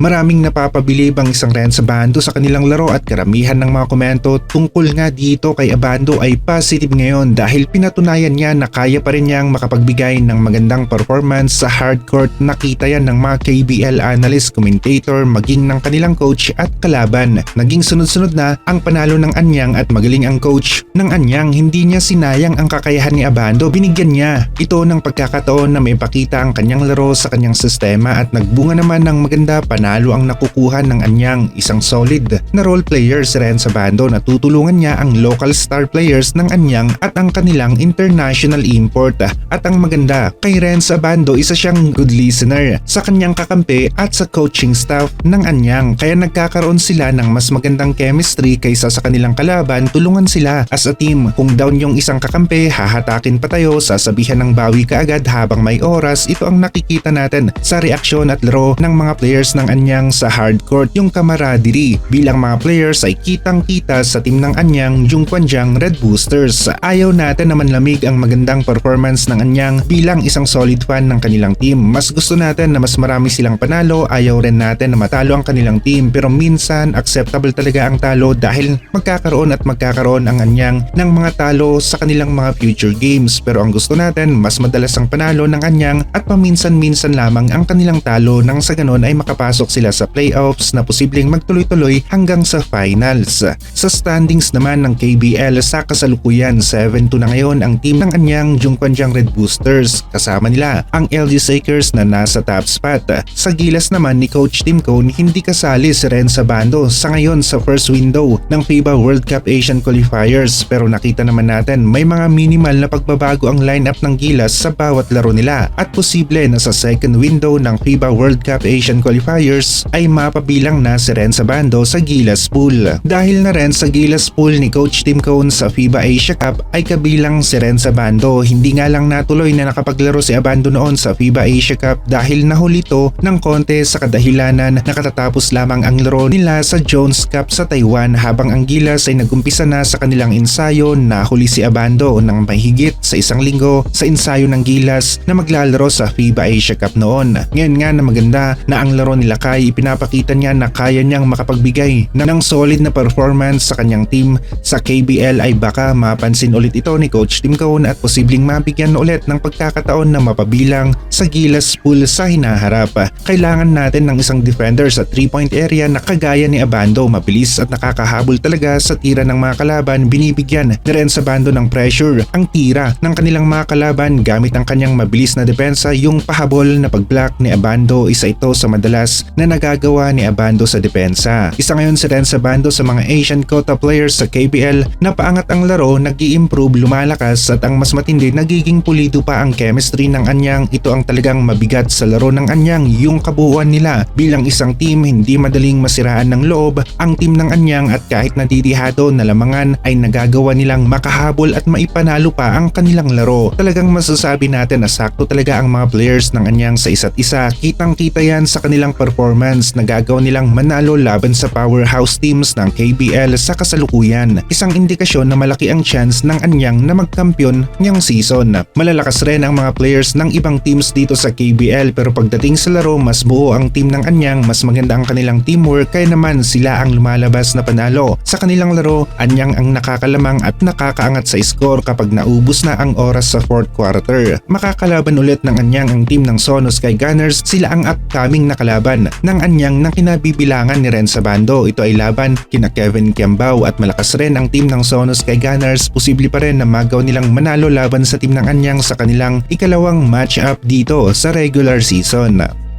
Maraming napapabilib ang isang Renz Abando sa kanilang laro at karamihan ng mga komento tungkol nga dito kay Abando ay positive ngayon dahil pinatunayan niya na kaya pa rin niyang makapagbigay ng magandang performance sa hardcourt nakita yan ng mga KBL analyst, commentator, maging ng kanilang coach at kalaban. Naging sunod-sunod na ang panalo ng Anyang at magaling ang coach ng Anyang hindi niya sinayang ang kakayahan ni Abando binigyan niya ito ng pagkakataon na may pakita ang kanyang laro sa kanyang sistema at nagbunga naman ng maganda panalo ang nakukuha ng Anyang isang solid na role player si Renz Abando na tutulungan niya ang local star players ng Anyang at ang kanilang international import. At ang maganda kay Renz Abando isa siyang good listener sa kanyang kakampi at sa coaching staff ng Anyang. Kaya nagkakaroon sila ng mas magandang chemistry kaysa sa kanilang kalaban. Tulungan sila as a team. Kung down yung isang kakampi hahatakin pa tayo. Sasabihan ng bawi kaagad habang may oras. Ito ang nakikita natin sa reaksyon at laro ng mga players ng Anyang sa hardcourt yung camaraderie. Bilang mga players ay kitang kita sa team ng Anyang yung Kwanjang Red Boosters. Ayaw natin na manlamig ang magandang performance ng Anyang bilang isang solid fan ng kanilang team. Mas gusto natin na mas marami silang panalo. Ayaw rin natin na matalo ang kanilang team. Pero minsan acceptable talaga ang talo dahil magkakaroon at magkakaroon ang Anyang ng mga talo sa kanilang mga future games. Pero ang gusto natin mas madalas ang panalo ng Anyang at paminsan-minsan lamang ang kanilang talo nang sa ganon ay makapasok sila sa playoffs na posibleng magtuloy-tuloy hanggang sa finals. Sa standings naman ng KBL sa kasalukuyan 7-2 na ngayon ang team ng Anyang Jungkwanjang Red Boosters kasama nila ang LG Sakers na nasa top spot. Sa gilas naman ni Coach Tim Cone hindi kasali si Ren Sabando sa ngayon sa first window ng FIBA World Cup Asian Qualifiers pero nakita naman natin may mga minimal na pagbabago ang lineup ng gilas sa bawat laro nila at posible na sa second window ng FIBA World Cup Asian Qualifiers ay mapabilang na si Ren Sabando sa gilas pool. Dahil na rin sa gilas pool ni Coach Tim Cone sa FIBA Asia Cup ay kabilang si Ren Sabando hindi nga lang natuloy na nakapaglaro si Abando noon sa FIBA Asia Cup dahil nahuli to ng konti sa kadahilanan na katatapos lamang ang laro nila sa Jones Cup sa Taiwan habang ang Gilas ay nagumpisa na sa kanilang ensayo nahuli si Abando ng mahigit sa isang linggo sa ensayo ng Gilas na maglalaro sa FIBA Asia Cup noon. Ngayon nga na maganda na ang laro nila Kai ipinapakita niya na kaya niyang makapagbigay ng solid na performance sa kanyang team. Sa KBL ay baka mapansin ulit ito ni Coach Tim Cone at posibleng mabigyan ulit ng pagkakataon na mapabilang sa Gilas pool sa hinaharap. Kailangan natin ng isang defender sa 3-point area na kagaya ni Abando mabilis at nakakahabol talaga sa tira ng mga kalaban. Binibigyan na rin sa bando ng pressure ang tira ng kanilang mga kalaban gamit ang kanyang mabilis na depensa yung pahabol na pagblock ni Abando. Isa ito sa madalas na nagagawa ni Abando sa depensa. Isa ngayon si Ren Sabando sa mga Asian quota players sa KBL na paangat ang laro nag improve lumalakas at ang mas matindi nagiging pulido pa ang chemistry ng anyang ito ang talagang mabigat sa laro ng anyang yung kabuuan nila bilang isang team hindi madaling masiraan ng loob ang team ng anyang at kahit nadidihado na lamangan ay nagagawa nilang makahabol at maipanalo pa ang kanilang laro. Talagang masasabi natin na sakto talaga ang mga players ng anyang sa isa't isa. Kitang kita yan sa kanilang performance nagagawa nilang manalo laban sa powerhouse teams ng KBL sa kasalukuyan. Isang indikasyon na malaki ang chance ng anyang na magkampiyon niyang season. Malalakas rin ang mga players ng ibang teams dito sa KBL pero pagdating sa laro mas buo ang team ng anyang mas maganda ang kanilang teamwork kaya naman sila ang lumalabas na panalo. Sa kanilang laro, anyang ang nakakalamang at nakakaangat sa score kapag naubos na ang oras sa fourth quarter. Makakalaban ulit ng anyang ang team ng Sonos kay Gunners sila ang upcoming na kalaban ng anyang ng kinabibilangan ni Ren Sabando. Ito ay laban kina Kevin Kiambao at malakas rin ang team ng Sonos kay Gunners. Posible pa rin na magaw nilang manalo laban sa team ng anyang sa kanilang ikalawang match-up dito sa regular season.